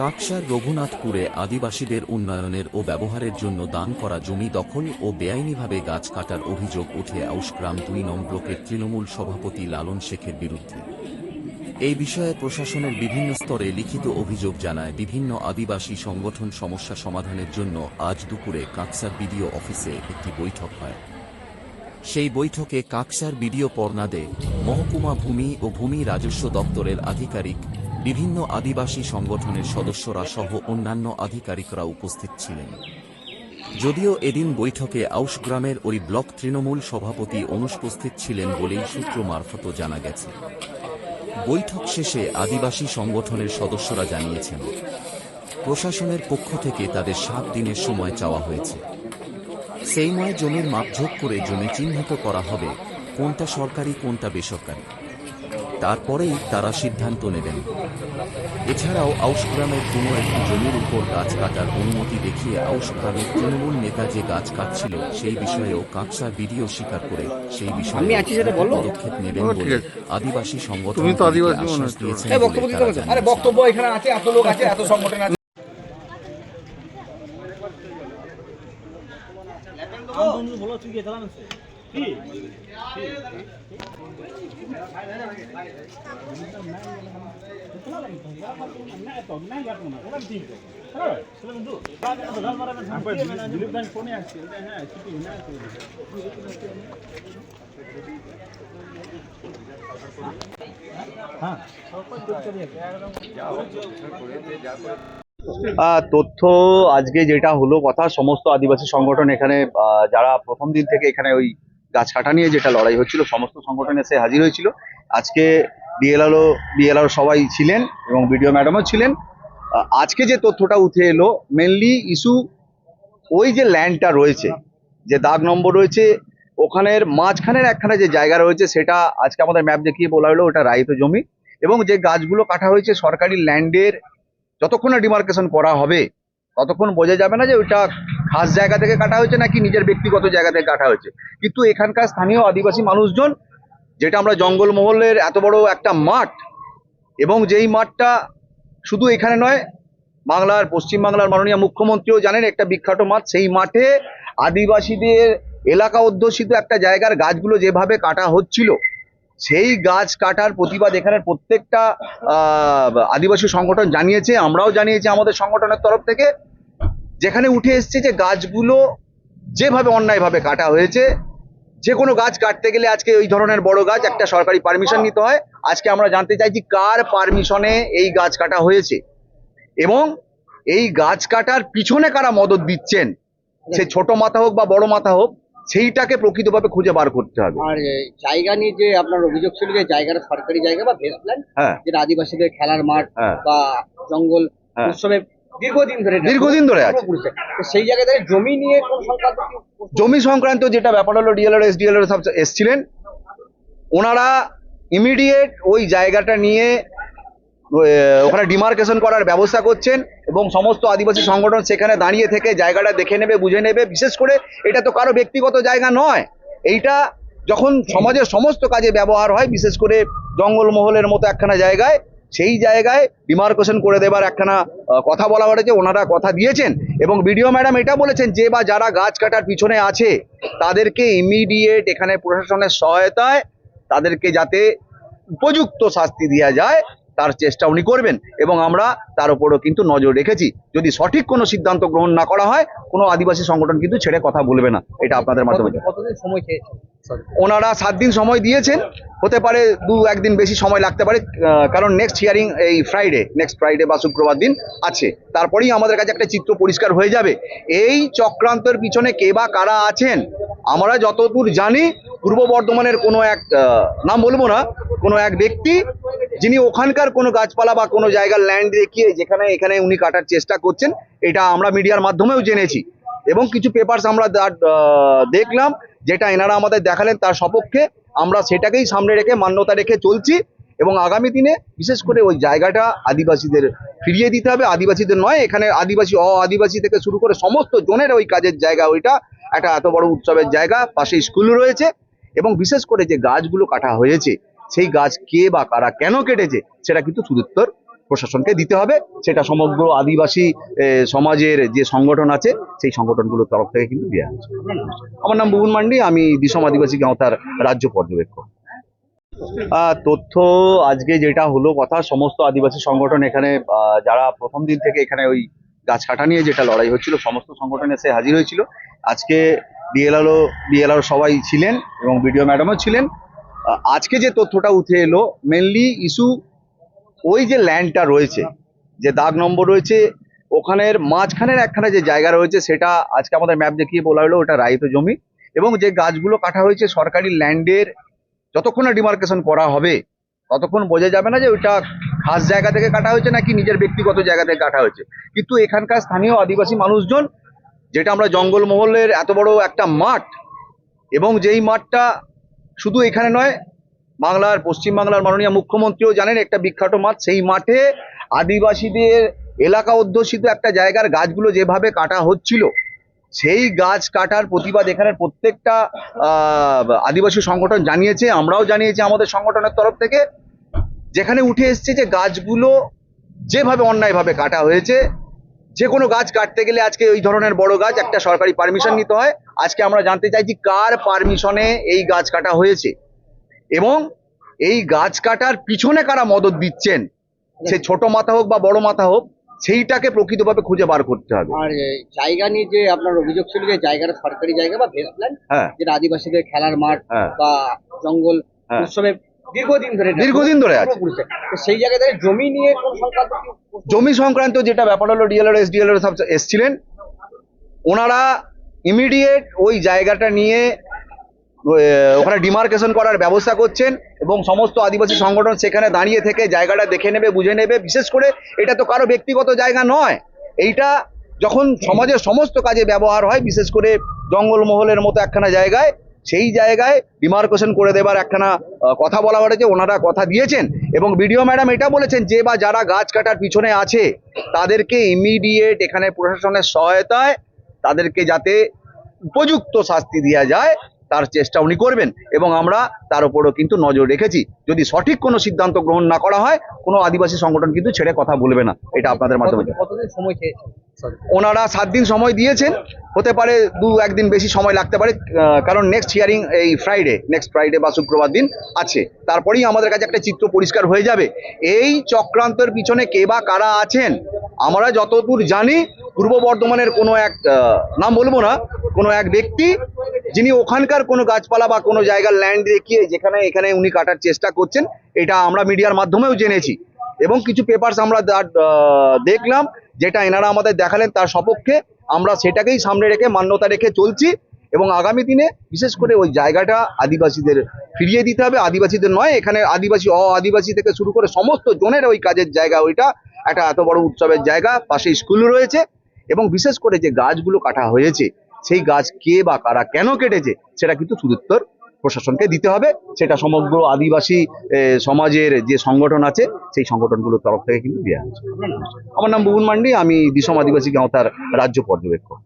কাকসার রঘুনাথপুরে আদিবাসীদের উন্নয়নের ও ব্যবহারের জন্য দান করা জমি দখল ও বেআইনিভাবে গাছ কাটার অভিযোগ উঠে আউশগ্রাম দুই নং ব্লকের তৃণমূল সভাপতি লালন শেখের বিরুদ্ধে। এই বিষয়ে প্রশাসনের বিভিন্ন স্তরে লিখিত অভিযোগ জানায় বিভিন্ন আদিবাসী সংগঠন সমস্যা সমাধানের জন্য আজ দুপুরে কাকসার বিডিও অফিসে একটি বৈঠক হয়। সেই বৈঠকে কাকসার বিডিও পর্নাদে মহকুমা ভূমি ও ভূমি রাজস্ব দপ্তরের আধিকারিক বিভিন্ন আদিবাসী সংগঠনের সদস্যরা সহ অন্যান্য আধিকারিকরা উপস্থিত ছিলেন। যদিও এদিন বৈঠকে আউশ গ্রামের ওই ব্লক তৃণমূল সভাপতি অনুপস্থিত ছিলেন বলেই সূত্র মারফত জানা গেছে। বৈঠক শেষে আদিবাসী সংগঠনের সদস্যরা জানিয়েছেন, প্রশাসনের পক্ষ থেকে তাদের সাত দিনের সময় চাওয়া হয়েছে। সেই নয় জমির মাপঝোঁক করে জমি চিহ্নিত করা হবে, কোনটা সরকারি, কোনটা বেসরকারি। তারপরেই তারা সিদ্ধান্ত নেবেন। এছাড়াও আউশগ্রামের কোনো একটি জমির উপর গাছ কাটার অনুমতি দেখিয়ে আউশগ্রামের তৃণমূল নেতা যে গাছ কাটছিল সেই বিষয়েও কাকসা ভিডিও স্বীকার করে সেই বিষয়ে আমি আছি সেটা বলো। পদক্ষেপ নেবেন বলে আদিবাসী সংগঠন তুমি তো আদিবাসী হচ্ছে। দিয়েছেন বক্তব্য এখানে আছে এত লোক আছে এত সংগঠন আছে। তথ্য আজকে যেটা হলো কথা, সমস্ত আদিবাসী সংগঠন এখানে যারা প্রথম দিন থেকে এখানে ওই গাছ কাটা নিয়ে যেটা লড়াই হচ্ছিল, সমস্ত সংগঠন এসে হাজির হয়েছিল। আজকে ডিএলআরও বিএলআর সবাই ছিলেন এবং বিডিও ম্যাডামও ছিলেন। আজকে যে তথ্যটা উঠে এলো মেনলি ইস্যু ওই যে ল্যান্ডটা রয়েছে, যে দাগ নম্বর রয়েছে, ওখানের মাঝখানের একখানে যে জায়গা রয়েছে, সেটা আজকে আমাদের ম্যাপ দেখিয়ে বলা হলো, ওটা রাইত জমি। এবং যে গাছগুলো কাটা হয়েছে, সরকারি ল্যান্ডের যতক্ষণ না ডিমার্কেশন করা হবে ততক্ষণ বোঝা যাবে না যে ওইটা খাস জায়গা থেকে কাটা হয়েছে নাকি নিজের ব্যক্তিগত জায়গা থেকে কাটা হয়েছে। কিন্তু এখানকার স্থানীয় আদিবাসী মানুষজন, যেটা আমরা জঙ্গলমহলের এত বড় একটা মাঠ, এবং যেই মাঠটা শুধু এখানে নয়, বাংলার, পশ্চিমবাংলার মাননীয় মুখ্যমন্ত্রীও জানেন একটা বিখ্যাত মাঠ, সেই মাঠে আদিবাসীদের এলাকা অধ্যুষিত একটা জায়গার গাছগুলো যেভাবে কাটা হচ্ছিল সেই গাছ কাটার প্রতিবাদ এখানের প্রত্যেকটা আদিবাসী সংগঠন জানিয়েছে, আমরাও জানিয়েছি আমাদের সংগঠনের তরফ থেকে। যেখানে উঠে এসছে যে গাছগুলো যেভাবে অন্যায়ভাবে কাটা হয়েছে, যে কোনো গাছ কাটতে গেলে আজকে ওই ধরনের বড় গাছ একটা সরকারি পারমিশন নিতে হয়। আজকে আমরা জানতে চাইছি কার পারমিশনে এই গাছ কাটা হয়েছে। এবং এই গাছ কাটার পিছনে কারা মদত দিচ্ছেন, সে ছোট মাথা হোক বা বড় মাথা হোক সেইটাকে প্রকৃতভাবে খুঁজে বার করতে হবে আর জায়গা নিয়ে যে আপনার অভিযোগ ছিল যে জায়গাটা সরকারি জায়গা বা হ্যাঁ যেটা আদিবাসীদের খেলার মাঠ হ্যাঁ। বা জঙ্গল হ্যাঁ। উৎসবে দীর্ঘদিন ধরে দীর্ঘদিন ধরে আছে। সেই দাঁড়িয়ে জমি নিয়ে কোন সংক্রান্ত জমি সংক্রান্ত যেটা ব্যাপার হলো ডিএলআর এস ডিএলআর সব এসছিলেন ওনারা ইমিডিয়েট ওই জায়গাটা নিয়ে ওখানে ডিমার্কেশন করার ব্যবস্থা করছেন এবং সমস্ত আদিবাসী সংগঠন সেখানে দাঁড়িয়ে থেকে জায়গাটা দেখে নেবে, বুঝে নেবে। বিশেষ করে এটা তো কারও ব্যক্তিগত জায়গা নয়। এইটা যখন সমাজের সমস্ত কাজে ব্যবহার হয়, বিশেষ করে জঙ্গলমহলের মতো একখানা জায়গায়, সেই জায়গায় ডিমার্কেশন করে দেবার একখানা কথা বলা হয়েছে, ওনারা কথা দিয়েছেন। এবং বিডিও ম্যাডাম এটা বলেছেন যে, বা যারা গাছ কাটার পিছনে আছে, তাদেরকে ইমিডিয়েট এখানে প্রশাসনের সহায়তায় তাদেরকে যাতে উপযুক্ত শাস্তি দেওয়া যায় তার চেষ্টা উনি করবেন এবং আমরা তার উপরও কিন্তু নজর রেখেছি। যদি সঠিক কোনো সিদ্ধান্ত গ্রহণ না করা হয় কোনো আদিবাসী সংগঠন কিন্তু ছেড়ে কথা বলবে না। এটা আপনাদের মাধ্যমে। ওনারা সাত দিন সময় দিয়েছেন। হতে পারে দু একদিন বেশি সময় লাগতে পারে কারণ নেক্সট হিয়ারিং এই ফ্রাইডে নেক্সট ফ্রাইডে বা শুক্রবার দিন আছে। তারপরেই আমাদের কাছে একটা চিত্র পরিষ্কার হয়ে যাবে। এই চক্রান্তের পিছনে কে বা কারা আছেন আমরা যতদূর জানি পূর্ব বর্ধমানের কোনো এক নাম বলব না কোনো এক ব্যক্তি যিনি ওখানকার কোনো গাছপালা বা কোনো জায়গার ল্যান্ড দেখিয়ে যেখানে, এখানে উনি কাটার চেষ্টা করছেন, এটা আমরা মিডিয়ার মাধ্যমেও জেনেছি। এবং কিছু পেপারস আমরা দেখলাম, যেটা এনারা আমাদের দেখালেন তার সপক্ষে, আমরা সেটাকেই সামনে রেখে, মান্যতা রেখে চলছি, এবং আগামী দিনে বিশেষ করে ওই জায়গাটা আদিবাসীদের ফিরিয়ে দিতে হবে। আদিবাসীদের নয়, এখানে আদিবাসী অ আদিবাসী থেকে শুরু করে সমস্ত জনের ওই কাজের জায়গা, ওইটা একটা এত বড় উৎসবের জায়গা, পাশে স্কুল রয়েছে, এবং বিশেষ করে যে গাছগুলো কাটা হয়েছে সেই গাছ কে বা কারা কেন কেটেছে, সেটা কিন্তু সুদুত্তর প্রশাসনকে দিতে হবে। সেটা সমগ্র আদিবাসী সমাজের যে সংগঠন আছে, সেই সংগঠনগুলোর তরফ থেকে কিন্তু দেওয়া হচ্ছে আমার নাম বুবুন মান্ডি, আমি দিসম আদিবাসী গাঁওতার রাজ্য পর্যবেক্ষক। তথ্য আজকে যেটা হলো কথা, সমস্ত আদিবাসী সংগঠন এখানে যারা প্রথম দিন থেকে এখানে ওই গাছ কাটা নিয়ে যেটা লড়াই হচ্ছিল, সমস্ত সংগঠনে সে হাজির হয়েছিল। আজকে ডিএলআরও ডিএলআর সবাই ছিলেন এবং বিডিও ম্যাডামও ছিলেন। আজকে যে তথ্যটা উঠে এলো মেনলি ইস্যু ওই যে ল্যান্ডটা রয়েছে, যে দাগ নম্বর রয়েছে, ওখানের মাঝখানের একখানে যে জায়গা রয়েছে, সেটা আজকে আমাদের ম্যাপ দেখিয়ে বলা হলো, ওটা রায়িত জমি। এবং যে গাছগুলো কাটা হয়েছে সরকারি ল্যান্ডের যতক্ষণ না ডিমার্কেশন করা হবে, ততক্ষণ বোঝা যাবে না যে ওইটা খাস জায়গা থেকে কাটা হয়েছে নাকি নিজের ব্যক্তিগত জায়গা থেকে কাটা হয়েছে। কিন্তু এখানকার স্থানীয় আদিবাসী মানুষজন, যেটা আমরা জঙ্গলমহলের এত বড় একটা মাঠ, এবং যেই মাঠটা শুধু এখানে নয়, বাংলার পশ্চিম বাংলার মাননীয় মুখ্যমন্ত্রীও জানেন একটা বিখ্যাত মাঠ, সেই মাঠে আদিবাসীদের এলাকা অধ্যুষিত একটা জায়গার গাছগুলো যেভাবে কাটা হচ্ছিল, সেই গাছ কাটার প্রতিবাদ এখানের প্রত্যেকটা আদিবাসী সংগঠন জানিয়েছে, আমরাও জানিয়েছি আমাদের সংগঠনের তরফ থেকে, যেখানে উঠে এসছে যে গাছগুলো যেভাবে অন্যায়ভাবে কাটা হয়েছে, যে কোনো গাছ কাটতে গেলে আজকে ওই ধরনের বড় গাছ, একটা সরকারি পারমিশন নিতে হয় আজকে আমরা জানতে চাইছি কার পারমিশনে এই গাছ কাটা হয়েছে। এবং এই গাছ কাটার পিছনে কারা মদত দিচ্ছেন? সে ছোট মাথা হোক বা বড় মাথা হোক সেইটাকে প্রকৃতভাবে খুঁজে বার করতে হবে। আর জায়গা নিয়ে যে আপনার অভিযোগ ছিল যে জায়গাটা সরকারি জায়গা বা ভেস্টল্যান্ড যেটা আদিবাসীদের খেলার মাঠ হ্যাঁ। বা জঙ্গল হ্যাঁ। উৎসবে দীর্ঘদিন ধরে দীর্ঘদিন ধরে আছে। সেই জায়গায় জমি নিয়ে কোন সংক্রান্ত জমি সংক্রান্ত যেটা ব্যাপার হলো ডিএলআর এসডিএলআর সব এসছিলেন। ওনারা ইমিডিয়েট ওই জায়গাটা নিয়ে ওখানে ডিমার্কেশন করার ব্যবস্থা করছেন এবং সমস্ত আদিবাসী সংগঠন সেখানে দাঁড়িয়ে থেকে জায়গাটা দেখে নেবে, বুঝে নেবে। বিশেষ করে এটা তো কারও ব্যক্তিগত জায়গা নয়। এইটা যখন সমাজের সমস্ত কাজে ব্যবহার হয়, বিশেষ করে জঙ্গলমহলের মতো একখানা জায়গায়, সেই জায়গায় ডিমার্কেশন করে দেবার একখানা কথা বলা হয়েছে, ওনারা কথা দিয়েছেন। এবং বিডিও ম্যাডাম এটা বলেছেন যে বা যারা গাছ কাটার পিছনে আছে, তাদেরকে ইমিডিয়েট এখানে প্রশাসনের সহায়তায় তাদেরকে যাতে উপযুক্ত শাস্তি দেওয়া যায় তার চেষ্টা উনি করবেন। এবং আমরা তার উপরও কিন্তু নজর রেখেছি। যদি সঠিক কোনো সিদ্ধান্ত গ্রহণ না করা হয় কোনো আদিবাসী সংগঠন কিন্তু ছেড়ে কথা বলবে না। এটা আপনাদের মাধ্যমে। ওনারা সাত দিন সময় দিয়েছেন। হতে পারে দু একদিন বেশি সময় লাগতে পারে কারণ নেক্সট হিয়ারিং এই ফ্রাইডে নেক্সট ফ্রাইডে বা শুক্রবার দিন আছে। তারপরেই আমাদের কাছে একটা চিত্র পরিষ্কার হয়ে যাবে। এই চক্রান্তের পিছনে কে বা কারা আছেন আমরা যতদূর জানি পূর্ব বর্ধমানের কোনো এক নাম বলব না, কোনো এক ব্যক্তি যিনি ওখানকার কোনো গাছপালা বা কোনো জায়গার ল্যান্ড দেখিয়ে যেখানে, এখানে উনি কাটার চেষ্টা করছেন, এটা আমরা মিডিয়ার মাধ্যমেও জেনেছি। এবং কিছু পেপারস আমরা দেখলাম, যেটা এনারা আমাদের দেখালেন তার সপক্ষে, আমরা সেটাকেই সামনে রেখে, মান্যতা রেখে চলছি, এবং আগামী দিনে বিশেষ করে ওই জায়গাটা আদিবাসীদের ফিরিয়ে দিতে হবে। আদিবাসীদের নয়, এখানে আদিবাসী অ আদিবাসী থেকে শুরু করে সমস্ত জনের ওই কাজের জায়গা, ওইটা একটা এত বড় উৎসবের জায়গা, পাশে স্কুল রয়েছে। এবং বিশেষ করে যে গাছগুলো কাটা হয়েছে, সেই গাছ কে বা কারা কেন কেটেছে, সেটা কিন্তু সুদুত্তর প্রশাসনকে দিতে হবে। সেটা সমগ্র আদিবাসী সমাজের যে সংগঠন আছে, সেই সংগঠনগুলোর তরফ থেকে কিন্তু দেওয়া হয়েছে। আমার নাম বুবুন মান্ডি, আমি দিশম আদিবাসী গাঁওতার রাজ্য পর্যবেক্ষক।